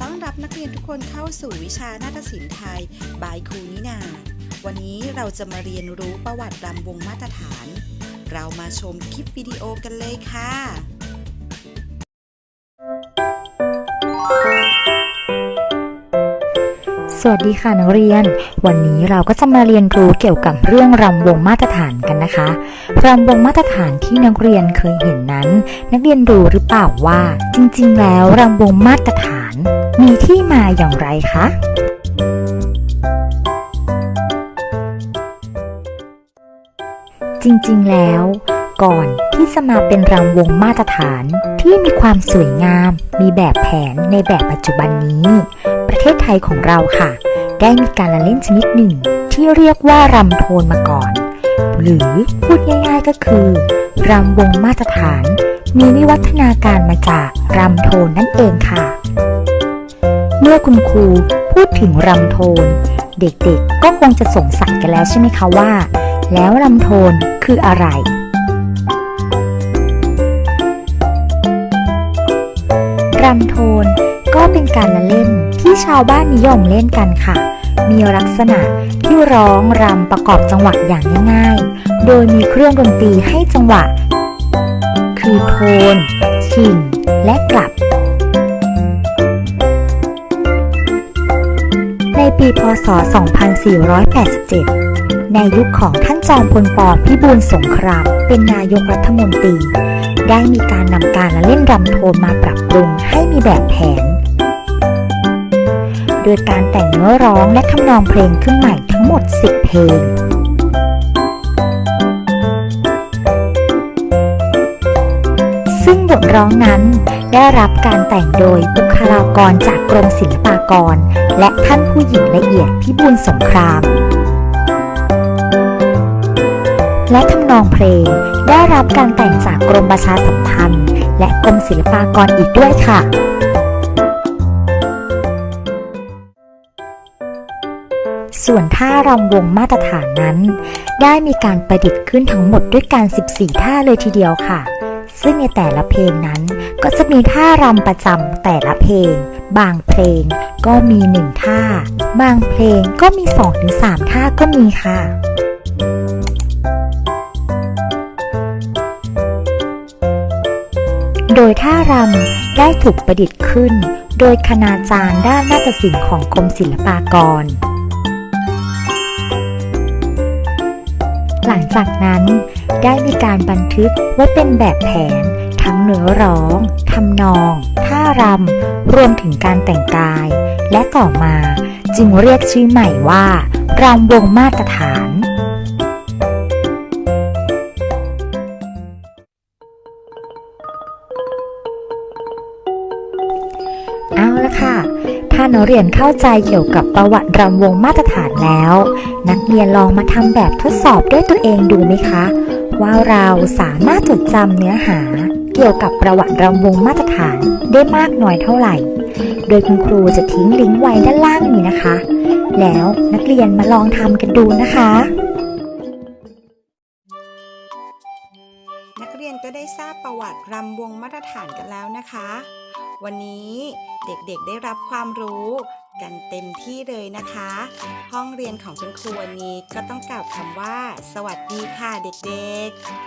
ต้อนรับนักเรียนทุกคนเข้าสู่วิชานาฏศิลป์ไทย บายครูนินา วันนี้เราจะมาเรียนรู้ประวัติรำวงมาตรฐาน เรามาชมคลิปวิดีโอกันเลยค่ะ วัสดีค่ะนักเรียน วันนี้เราก็จะมาเรียนรู้เกี่ยวกับเรื่องรำวงมาตรฐานกันนะคะรำวงมาตรฐานที่นักเรียนเคยเห็นนั้น นักเรียนรู้หรือเปล่าว่า จริงๆ แล้วรำวงมาตรฐาน มีที่มาอย่างไรคะจริงๆ แล้วก่อนที่จะมาเป็นรำวงมาตรฐานที่มีความสวยงาม มีแบบแผนในแบบปัจจุบันนี้ ประเทศไทยของเราค่ะ ได้มีการละเล่นชนิดหนึ่ง ที่เรียกว่ารำโทนมาก่อน หรือพูดง่ายๆก็คือรำวงมาตรฐาน มีวิวัฒนาการมาจากรำโทนนั่นเองค่ะ เมื่อคุณครูพูดถึงรำโทน เด็กๆก็คงจะสงสัยกันแล้วใช่ไหมคะว่า แล้วรำโทนคืออะไรรำโทน ก็เป็นการละเล่นที่ชาวบ้านนิยมเล่นกันค่ะ มีลักษณะที่ร้องรำประกอบจังหวะอย่างง่ายๆ โดยมีเครื่องดนตรีให้จังหวะ คือโทน ชิ่งและกลับ ในปีพศ 2487 ในยุคของท่านจอมพลปพิบูลสงคราม เป็นนายกรัฐมนตรีได้มีการนำการละเล่นรำโทนมาปรับปรุงให้มีแบบแผน ดยการแต่งเนื้อร้องและทำนองเพลงขึ้นใหม่ทั้งหมด 10 เพลงซึ่งบทร้องนั้นได้รับการแต่งโดยบุคลากรจากกรมศิลปากร และท่านผู้หญิงละเอียดพิบูลสงคราม และทำนองเพลงได้รับการแต่งจากกรมประชาสัมพันธ์ และกรมศิลปากรอีกด้วยค่ะ ส่วนท่ารำวงมาตรฐานนั้น ได้มีการประดิษฐ์ขึ้นทั้งหมดด้วยการ14 ท่าเลยทีเดียวค่ะ ซึ่งในแต่ละเพลงนั้นก็จะมีท่ารำประจำแต่ละเพลง บางเพลงก็มีหนึ่งท่า บางเพลงก็มี 2-3 ท่าก็มีค่ะโดยท่ารำได้ถูกประดิษฐ์ขึ้น โดยคณาจารย์ด้านนาฏศิลป์ของกรมศิลปากร หลังจากนั้นได้มีการบันทึกไว้เป็นแบบแผน ทั้งเนื้อร้อง ทำนอง ท่ารำ รวมถึงการแต่งกาย และต่อมาจึงเรียกชื่อใหม่ว่ารำวงมาตรฐาน ค่ะ ถ้านักเรียนเข้าใจเกี่ยวกับประวัติรำวงมาตรฐานแล้ว นักเรียนลองมาทำแบบทดสอบด้วยตัวเองดูไหมคะ ว่าเราสามารถจดจำเนื้อหา เกี่ยวกับประวัติรำวงมาตรฐานได้มากน้อยเท่าไหร่ โดยคุณครูจะทิ้งลิงก์ไว้ด้านล่างนี้นะคะ แล้วนักเรียนมาลองทำกันดูนะคะนักเรียนก็ได้ทราบประวัติรำวงมาตรฐานกันแล้วนะคะ วันนี้เด็กๆได้รับความรู้กันเต็มที่เลยนะคะ ห้องเรียนของคุณครูวันนี้ก็ต้องกล่าวคำว่า สวัสดีค่ะเด็กๆ